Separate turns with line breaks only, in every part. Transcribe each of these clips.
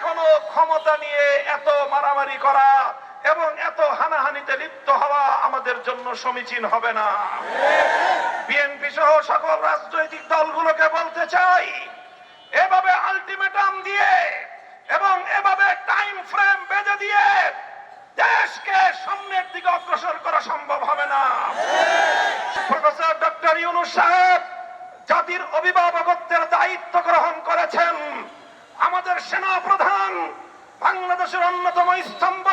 এখনও ক্ষমতা নিয়ে এত মারামারি করা এবং এত হানাহানিতে লিপ্ত হওয়া আমাদের জন্য সমীচীন হবে না। বিএনপি সহ সকল রাজনৈতিক দলগুলোকে বলতে চাই, এভাবে আলটিমেটাম দিয়ে এবং এভাবে টাইম ফ্রেম বেঁধে দিয়ে দেশকে সামনের দিকে অগ্রসর করা সম্ভব হবে না। প্রফেসর ডক্টর ইউনুস সাহেব জাতির অভিভাবকত্বের দায়িত্ব গ্রহণ করেছেন। আমাদের সেনা প্রধান বাংলাদেশের অন্যতম স্তম্ভ।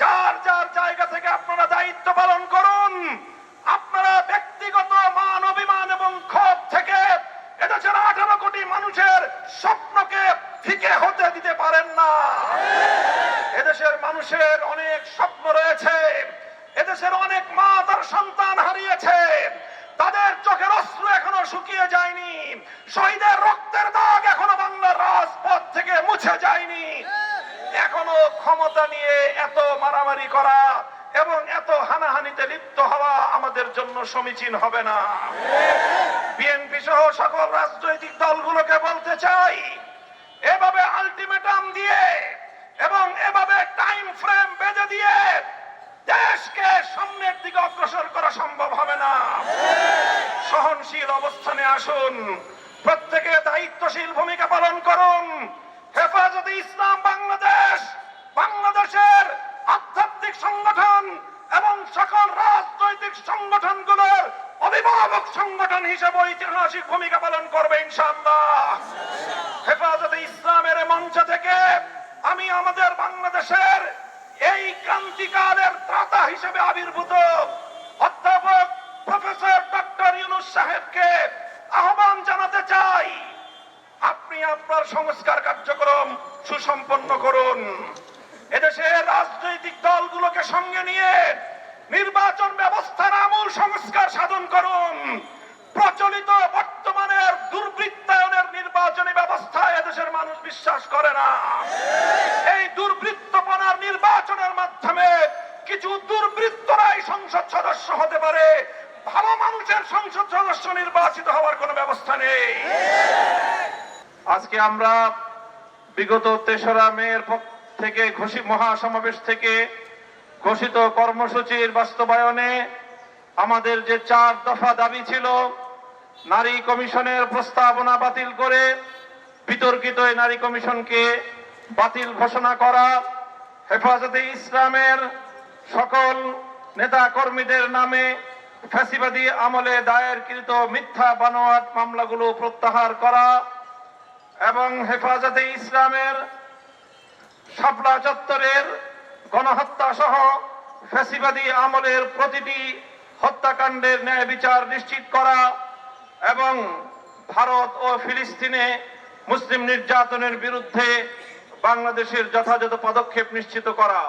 যার যার জায়গা থেকে আপনারা দায়িত্ব পালন করুন, আপনারা ব্যক্তিগত মান, অভিমান এবং ক্ষোভ থেকে এদেশের আঠারো কোটি মানুষের স্বপ্নকে ফিকে হতে দিতে পারেন না। এদেশের মানুষের অনেক স্বপ্ন রয়েছে, এদেশের অনেক মা তার সন্তান হারিয়েছে, তাদের চোখের অস্ত্র এখনও শুকিয়ে যায়নি, শহীদের মুছে যায়নি। এখনও ক্ষমতা নিয়ে এত মারামারি করা এবং এত হানাহানিতে লিপ্ত হওয়া আমাদের জন্য সমীচীন হবে না। বিএনপি সহ সকল রাজনৈতিক দলগুলোকে বলতে চাই, এভাবে আলটিমেটাম দিয়ে এবং এভাবে টাইম ফ্রেম বেঁধে দিয়ে দেশকে সামনের দিকে অগ্রসর করা সম্ভব হবে না। সহনশীল অবস্থানে আসুন, প্রত্যেকে দায়িত্বশীল ভূমিকা পালন করুন। হেফাজতে ইসলাম বাংলাদেশ, বাংলাদেশের আধ্যাত্মিক সংগঠন এবং সকল রাজনৈতিক সংগঠনগুলোর অভিভাবক সংগঠন হিসেবে ঐতিহাসিক ভূমিকা পালন করবে ইনশাআল্লাহ। হেফাজতে ইসলামের মঞ্চ থেকে আমি আমাদের বাংলাদেশের এই ক্রান্তিকালের ত্রাতা হিসেবে আবির্ভূত অধ্যাপক প্রফেসর ডক্টর ইউনুস সাহেবকে আহ্বান জানাতে চাই আপনি আপনার সংস্কার কার্যক্রম সুসম্পন্ন করুন। এদেশের রাজনৈতিক দলগুলোকে সঙ্গে নিয়ে নির্বাচন ব্যবস্থার আমূল সংস্কার সাধন করুন। প্রচলিত বর্তমানের দুর্বৃত্তায়নের নির্বাচনী ব্যবস্থায় এদেশের মানুষ বিশ্বাস করে না। এই দুর্বৃত্তপনার নির্বাচনের মাধ্যমে কিছু দুর্বৃত্তরাই সংসদ সদস্য হতে পারে। ভালো মানুষের সংসদ সদস্য নির্বাচিত হওয়ার কোনো ব্যবস্থা নেই। আজকে আমরা বিগত তেসরা মেয়ের থেকে ঘোষিত মহাসমাবেশ থেকে ঘোষিত কর্মসূচির বাস্তবায়নে আমাদের যে চার দফা দাবি ছিল, নারী কমিশনের প্রস্তাবনা বাতিল করে বিতর্কিত এই নারী কমিশনকে বাতিল ঘোষণা করা, হেফাজতে ইসলামের সকল নেতা কর্মীদের নামে ফ্যাসিবাদী আমলে দায়েরকৃত মিথ্যা বানোয়াট মামলাগুলো প্রত্যাহার করা এবং হেফাজতে ইসলামের শাপলা চত্বরের গণহত্যা সহ ফ্যাসিবাদী আমলের প্রতিটি হত্যাকাণ্ডের ন্যায় বিচার নিশ্চিত করা এবং ভারত ও ফিলিস্তিনে মুসলিম নির্যাতনের বিরুদ্ধে বাংলাদেশের যথাযথ পদক্ষেপ নিশ্চিত করা।